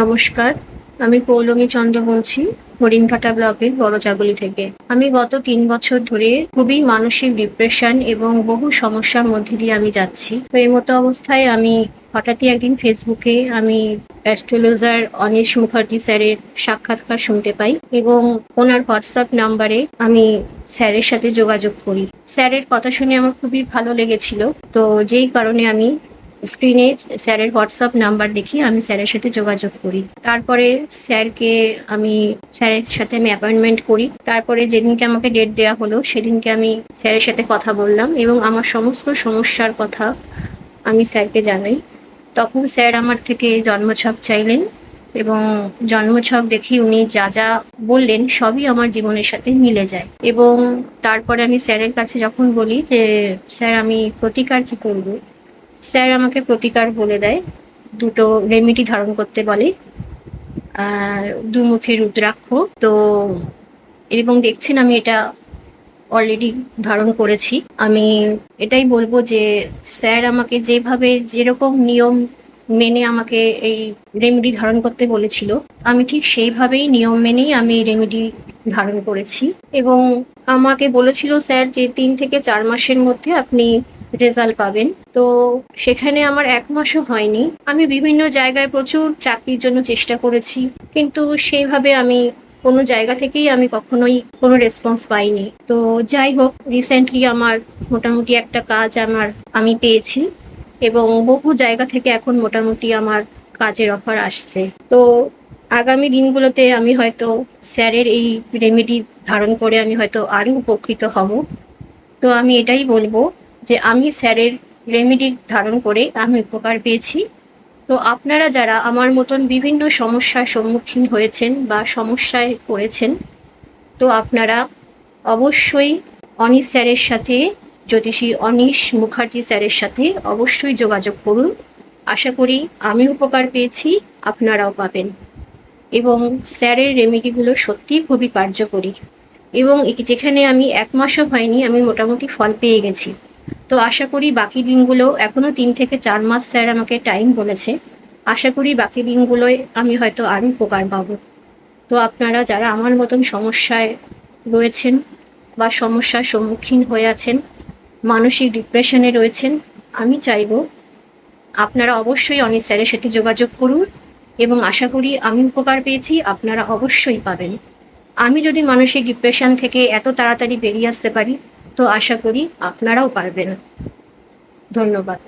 নমস্কার, আমি পৌলমী চন্দ্র বলছি, হরিণঘাটা ব্লকের বড় চাগলি থেকে। আমি গত তিন বছর ধরে খুবই মানসিক ডিপ্রেশন এবং বহু সমস্যার মধ্যে দিয়ে আমি যাচ্ছি। তো এই মতো অবস্থায় আমি হঠাৎই একদিন ফেসবুকে আমি অ্যাস্ট্রোলজার অনিশ মুখার্জি স্যারের সাক্ষাৎকার শুনতে পাই এবং ওনার হোয়াটসঅ্যাপ নাম্বারে আমি স্যারের সাথে যোগাযোগ করি। স্যারের কথা শুনে আমার খুবই ভালো লেগেছিল। তো যেই কারণে আমি স্ক্রিনে স্যারের হোয়াটসঅ্যাপ নাম্বার দেখি, আমি স্যারের সাথে যোগাযোগ করি। তারপরে স্যারকে আমি, স্যারের সাথে আমি অ্যাপয়েন্টমেন্ট করি। তারপরে যেদিনকে আমাকে ডেট দেওয়া হলো, সেদিনকে আমি স্যারের সাথে কথা বললাম এবং আমার সমস্ত সমস্যার কথা আমি স্যারকে জানাই। তখন স্যার আমার থেকে জন্মছক চাইলেন এবং জন্মছক দেখি উনি যা যা বললেন সবই আমার জীবনের সাথে মিলে যায়। এবং তারপরে আমি স্যারের কাছে যখন বলি যে, স্যার, আমি প্রতিকার কি করব? স্যার আমাকে প্রতিকার বলে দেয়। দুটো রেমিডি ধারণ করতে বলে। দুমুখী রুদ্রাক্ষ। তো এবং দেখছেন আমি এটা অলরেডি ধারণ করেছি। আমি এটাই বলব যে স্যার আমাকে যেভাবে যেরকম নিয়ম মেনে আমাকে এই রেমেডি ধারণ করতে বলেছিল, আমি ঠিক সেইভাবেই নিয়ম মেনেই আমি রেমেডি ধারণ করেছি। এবং আমাকে বলেছিল স্যার যে তিন থেকে চার মাসের মধ্যে আপনি রেজাল্ট পাবেন। তো সেখানে আমার এক মাসও হয়নি। আমি বিভিন্ন জায়গায় প্রচুর চাকরির জন্য চেষ্টা করেছি, কিন্তু সেইভাবে আমি কোনো জায়গা থেকেই আমি কখনোই কোনো রেসপন্স পাইনি। তো যাই হোক রিসেন্টলি আমার মোটামুটি একটা কাজ আমার, আমি পেয়েছি এবং বহু জায়গা থেকে এখন মোটামুটি আমার কাজের অফার আসছে। তো আগামী দিনগুলোতে আমি হয়তো স্যারের এই রেমেডি ধারণ করে আমি হয়তো আরও উপকৃত হব। তো আমি এটাই বলব যে আমি স্যারের রেমেডি ধারণ করে আমি উপকার পেয়েছি। তো আপনারা যারা আমার মতন বিভিন্ন সমস্যার সম্মুখীন হয়েছেন বা সমস্যায় পড়েছেন, তো আপনারা অবশ্যই অনিশ স্যারের সাথে, জ্যোতিষী অনিশ মুখার্জি স্যারের সাথে অবশ্যই যোগাযোগ করুন। আশা করি আমি উপকার পেয়েছি, আপনারাও পাবেন। এবং স্যারের রেমেডিগুলো সত্যিই খুবই কার্যকরী। এবং যেখানে আমি এক মাসও হয়নি, আমি মোটামুটি ফল পেয়ে গেছি। তো আশা করি বাকি দিনগুলো এখনও তিন থেকে চার মাস স্যার আমাকে টাইম বলেছে। আশা করি বাকি দিনগুলোয় আমি হয়তো আরও উপকার পাবো। তো আপনারা যারা আমার মতন সমস্যায় রয়েছেন বা সমস্যার সম্মুখীন হয়ে আছেন, মানসিক ডিপ্রেশনে রয়েছেন, আমি চাইব আপনারা অবশ্যই অনিশ স্যারের সাথে যোগাযোগ করুন এবং আশা করি আমি উপকার পেয়েছি, আপনারা অবশ্যই পাবেন। আমি যদি মানসিক ডিপ্রেশন থেকে এত তাড়াতাড়ি বেরিয়ে আসতে পারি তো আশা করি আপনারাও পারবেন। ধন্যবাদ।